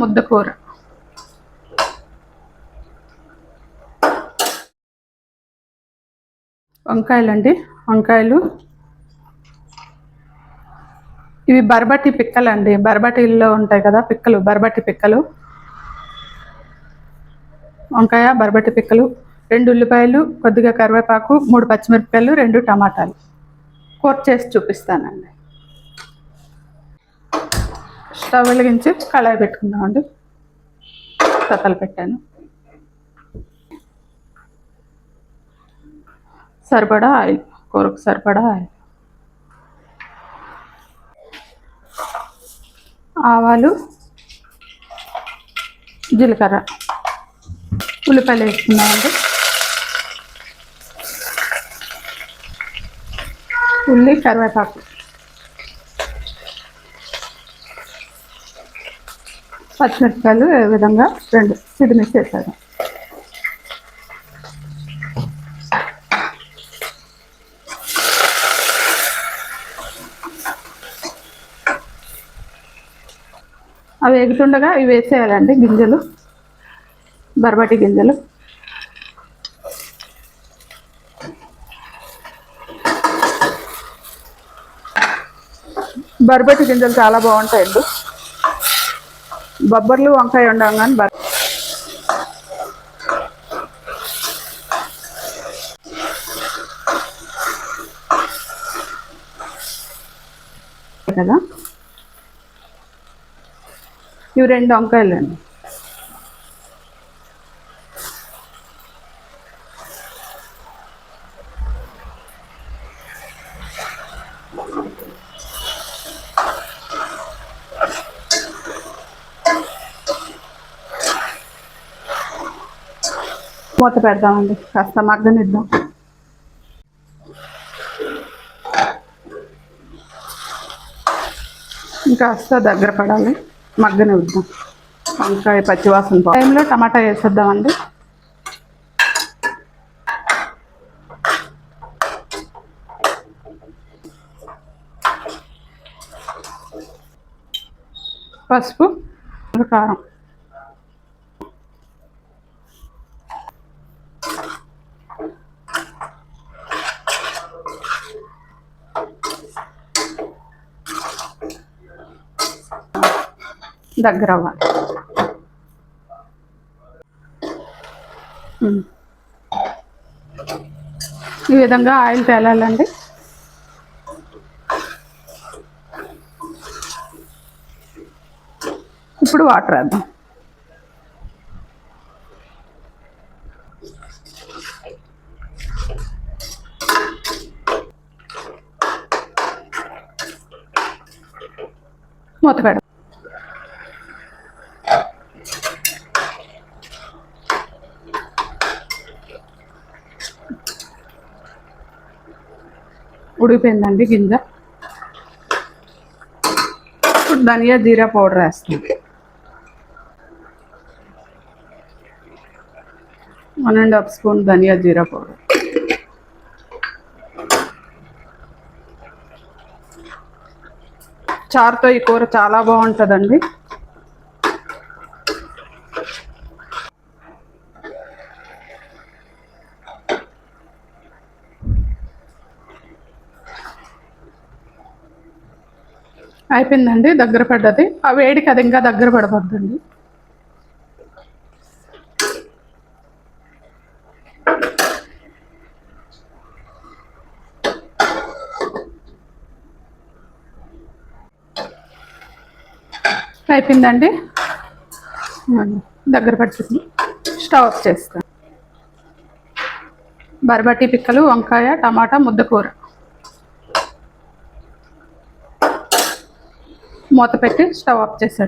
ముద్దకూర. వంకాయలండి. వంకాయలు. ఇవి బర్బటి పిక్కలు అండి బరబటిలో ఉంటాయి కదా పిక్కలు బరబట్టి పిక్కలు. వంకాయ బర్బటి పిక్కలు రెండు ఉల్లిపాయలు కొద్దిగా కరివేపాకు మూడు పచ్చిమిరపకాయలు రెండు టమాటాలు. కూర చేసి చూపిస్తానండి. స్టవ్ వెలిగించి కళాయి పెట్టుకుందామండి. కథలు పెట్టాను. సరిపడా ఆయిల్ కూరకు సరిపడా ఆయిల్. ఆవాలు జీలకర్ర ఉల్లిపాయలు వేసుకున్నామండి ఉల్లి కరివేపాకు. పచ్చిమిరపకాయలు ఏ విధంగా రెండు సిడిమిక్స్ వేసాను అవి ఎగుతుండగా ఇవి వేసేయాలండి గింజలు బర్బటి గింజలు. బర్బటి గింజలు చాలా బాగుంటాయండి. బొబ్బర్లు వంకాయ ఉండగాని కానీ కదా? ఇవి రెండు వంకాయలు మూత పెడదామండి. కాస్త మగ్గనిద్దాం. ఇంకాస్త దగ్గర పడాలి. మగ్గనిద్దాం. వంకాయ పచ్చివాసన టైంలో టమాటా వేసేద్దామండి. పసుపు కారం. దగ్గర అవ్వాలి ఈ విధంగా ఆయిల్ తేలాలండి. ఇప్పుడు వాటర్ వేద్దాం. మూత పెడదాం. ఉడికిపోయిందండి గింజ. ఇప్పుడు ధనియా జీరా పౌడర్ వేస్తాం. వన్ అండ్ హాఫ్ స్పూన్ ధనియా జీరా పౌడర్. చారుతో ఈ కూర చాలా బాగుంటుందండి. అయిపోయిందండి దగ్గర పడ్డది. ఆ వేడికి అది ఇంకా దగ్గర పడబద్దండి. అయిపోయిందండి. దగ్గర పడుతుంది. స్టవ్ ఆఫ్ చేస్తాను బరబట్టి పిక్కలు వంకాయ టమాటా ముద్దకూర. మూత పెట్టి స్టవ్ ఆఫ్ చేశారు.